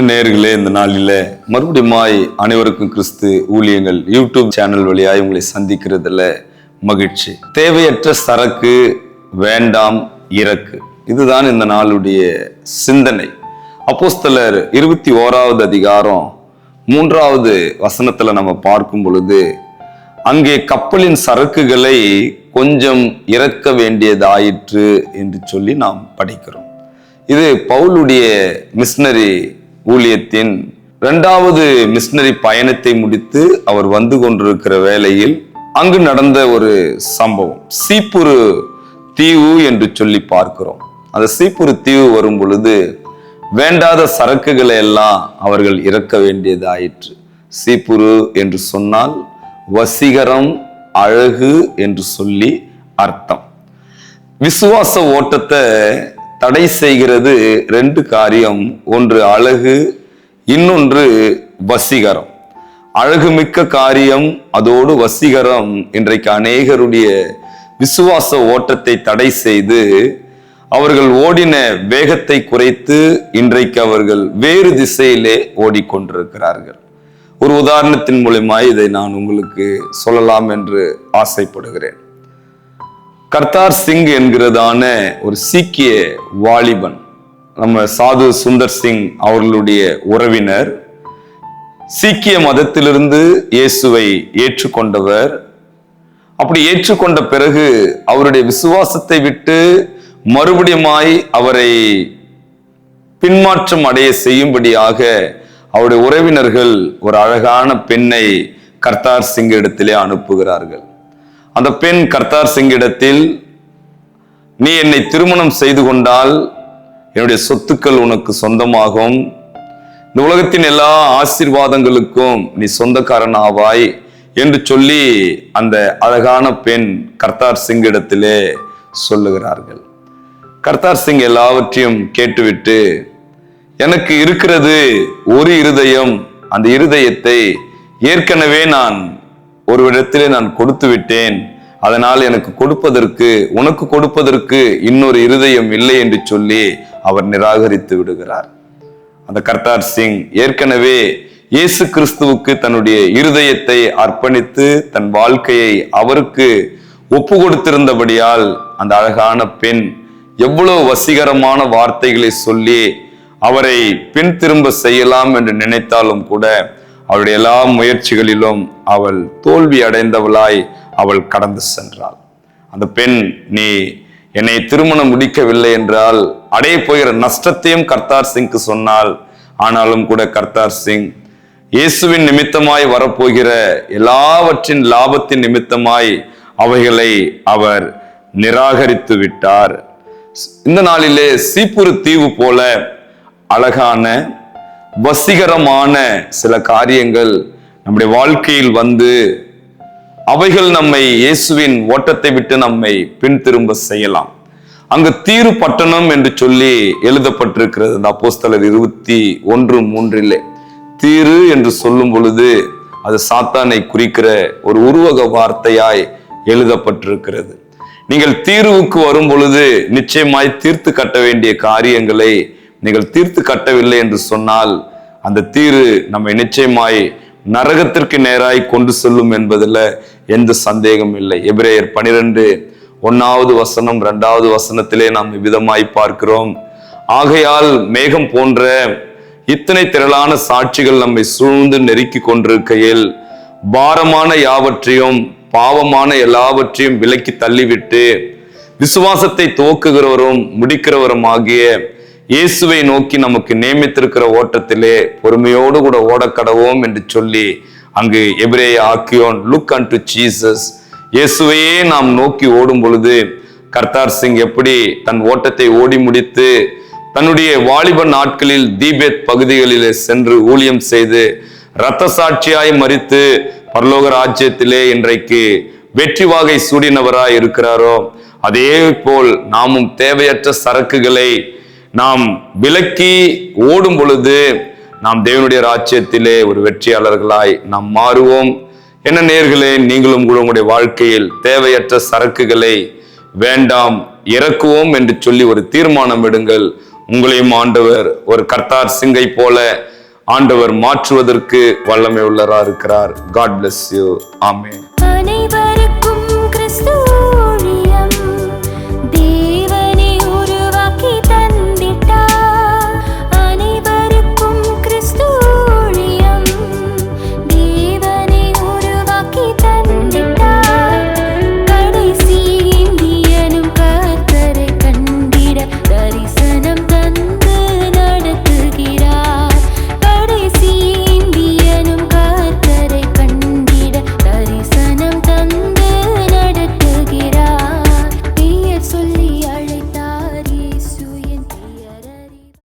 நேயர்களே இந்த நாளில மறுபடியும் அனைவருக்கும் கிறிஸ்து ஊழியங்கள் யூடியூப் சேனல் வழியாக உங்களை சந்திக்கிறதுல மகிழ்ச்சி. தேவையற்ற சரக்கு வேண்டாம் இறக்கு. இதுதான் இந்த நாளுடைய சிந்தனை. அப்போஸ்தலர் இருபத்தி ஓராவது அதிகாரம் மூன்றாவது வசனத்தில் நம்ம பார்க்கும் பொழுது அங்கே கப்பலின் சரக்குகளை கொஞ்சம் இறக்க வேண்டியதாயிற்று என்று சொல்லி நாம் படிக்கிறோம். இது பவுலுடைய மிஷினரி ஊழியத்தின் இரண்டாவது மிஷினரி பயணத்தை முடித்து அவர் வந்து கொண்டிருக்கிற வேளையில் அங்கு நடந்த ஒரு சம்பவம். சீப்புரு தீவு என்று சொல்லி பார்க்கிறோம். அந்த சீப்புரு தீவு வரும் பொழுது வேண்டாத சரக்குகளை எல்லாம் அவர்கள் இறக்க வேண்டியதாயிற்று. சீப்புரு என்று சொன்னால் வசீகரம் அழகு என்று சொல்லி அர்த்தம். விசுவாச ஓட்டத்தை தடை செய்கிறது ரெண்டு காரியம். ஒன்று அழகு இன்னொன்று வசீகரம். அழகுமிக்க காரியம் அதோடு வசீகரம். இன்றைக்கு அநேகருடைய விசுவாச ஓட்டத்தை தடை செய்து அவர்கள் ஓடின வேகத்தை குறைத்து இன்றைக்கு அவர்கள் வேறு திசையிலே ஓடிக்கொண்டிருக்கிறார்கள். ஒரு உதாரணத்தின் மூலமாய் இதை நான் உங்களுக்கு சொல்லலாம் என்று ஆசைப்படுகிறேன். கர்த்தார் சிங் என்கிறதான ஒரு சீக்கிய வாலிபன் நம்ம சாது சுந்தர் சிங் அவர்களுடைய உறவினர் சீக்கிய மதத்திலிருந்து இயேசுவை ஏற்றுக்கொண்டவர். அப்படி ஏற்றுக்கொண்ட பிறகு அவருடைய விசுவாசத்தை விட்டு மறுபடியுமாய் அவரை பின்மாற்றம் அடைய செய்யும்படியாக அவருடைய உறவினர்கள் ஒரு அழகான பெண்ணை கர்த்தார் சிங் இடத்திலே அனுப்புகிறார்கள். அந்த பெண் கர்த்தார் சிங்கிடத்தில் நீ என்னை திருமணம் செய்து கொண்டால் என்னுடைய சொத்துக்கள் உனக்கு சொந்தமாகும். இந்த உலகத்தின் எல்லா ஆசீர்வாதங்களுக்கும் நீ சொந்தக்காரன் ஆவாய் என்று சொல்லி அந்த அழகான பெண் கர்த்தார் சிங்கிடத்திலே சொல்லுகிறார்கள். கர்த்தார் சிங் எல்லாவற்றையும் கேட்டுவிட்டு எனக்கு இருக்கிறது ஒரு இருதயம் அந்த இருதயத்தை ஏற்கனவே நான் ஒரு நான் கொடுத்து விட்டேன் அதனால் எனக்கு கொடுப்பதற்கு உனக்கு கொடுப்பதற்கு இன்னொரு இருதயம் இல்லை என்று சொல்லி அவர் நிராகரித்து விடுகிறார். அந்த கர்த்தார் சிங் ஏற்கனவே இயேசு கிறிஸ்துவுக்கு தன்னுடைய இருதயத்தை அர்ப்பணித்து தன் வாழ்க்கையை அவருக்கு ஒப்பு கொடுத்திருந்தபடியால் அந்த அழகான பெண் எவ்வளவு வசீகரமான வார்த்தைகளை சொல்லி அவரை பின் திரும்ப செய்யலாம் என்று நினைத்தாலும் கூட அவளுடைய எல்லா முயற்சிகளிலும் அவள் தோல்வி அடைந்தவளாய் அவள் கடந்து சென்றாள். அந்த பெண் நீ என்னை திருமணம் முடிக்கவில்லை என்றால் அடைய போகிற நஷ்டத்தையும் கர்த்தார் சிங்க்கு சொன்னால் ஆனாலும் கூட கர்த்தார் சிங் இயேசுவின் நிமித்தமாய் வரப்போகிற எல்லாவற்றின் லாபத்தின் நிமித்தமாய் அவைகளை அவர் நிராகரித்து விட்டார். இந்த நாளிலே சீப்புரு தீவு போல அழகான வசீகரமான சில காரியங்கள் நம்முடைய வாழ்க்கையில் வந்து அவைகள் நம்மை இயேசுவின் ஓட்டத்தை விட்டு நம்மை பின் திரும்ப செய்யலாம். அங்கு தீரு பட்டணம் என்று சொல்லி எழுதப்பட்டிருக்கிறது அந்த அப்போஸ்தலர் இருபத்தி ஒன்று மூன்றிலே. தீரு என்று சொல்லும் பொழுது அது சாத்தானை குறிக்கிற ஒரு உருவக வார்த்தையாய் எழுதப்பட்டிருக்கிறது. நீங்கள் தீர்வுக்கு வரும் பொழுது நிச்சயமாய் தீர்த்து கட்ட வேண்டிய காரியங்களை நீங்கள் தீர்த்து கட்டவில்லை என்று சொன்னால் அந்த தீரு நம்மை நிச்சயமாய் நரகத்திற்கு நேராய் கொண்டு செல்லும் என்பதில் எந்த சந்தேகம் இல்லை. எபிரேயர் பனிரெண்டு ஒன்னாவது வசனம் ரெண்டாவது வசனத்திலே நாம் விதமாய் பார்க்கிறோம். ஆகையால் மேகம் போன்ற இத்தனை திரளான சாட்சிகள் நம்மை சூழ்ந்து நெருக்கி கொண்டிருக்கையில் பாரமான யாவற்றையும் பாவமான எல்லாவற்றையும் விலக்கி தள்ளிவிட்டு விசுவாசத்தை துவக்குகிறவரும் முடிக்கிறவரும் ஆகிய இயேசுவை நோக்கி நமக்கு நியமித்திருக்கிற ஓட்டத்திலே பொறுமையோடு கூட ஓடக்கடவோம் என்று சொல்லி அங்கு எபிரே ஆக்கியோன் லுக் அண்ட் டு ஜீசஸ் இயேசுவையே நாம் நோக்கி ஓடும் பொழுது கர்த்தார் சிங் எப்படி தன் ஓட்டத்தை ஓடி முடித்து தன்னுடைய வாலிப நாட்களில் தீபேத் பகுதிகளிலே சென்று ஊழியம் செய்து இரத்த சாட்சியாய் மறித்து பரலோக ராஜ்யத்திலே இன்றைக்கு வெற்றி வாகை சூடினவராய் இருக்கிறாரோ அதே போல் நாமும் தேவையற்ற சரக்குகளை நாம் விலக்கி ஓடும் பொழுது நாம் தேவனுடைய ராஜ்யத்திலே ஒரு வெற்றியாளர்களாய் நாம் மாறுவோம். என்ன நேர்களே நீங்களும் கூட உங்களுடைய வாழ்க்கையில் தேவையற்ற சரக்குகளை வேண்டாம் இறக்குவோம் என்று சொல்லி ஒரு தீர்மானம் எடுங்கள். உங்களையும் ஆண்டவர் ஒரு கர்த்தார் சிங்கை போல ஆண்டவர் மாற்றுவதற்கு வல்லமை உள்ளரா இருக்கிறார் காட் பிளஸ் யூ ஆமேன்